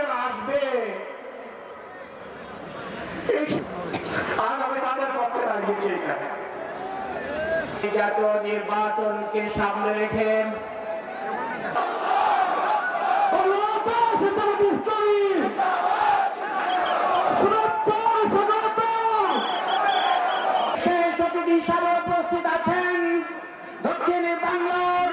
আর আসবে। আজ আমি তাদের পক্ষে দাঁড়িয়েছি এখানে জাতীয় নির্বাচনকে সামনে রেখে উপস্থিত আছেন দক্ষিণ বাংলার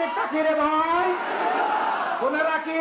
প্রতীকটা কি রে ভাই। মনে রাখি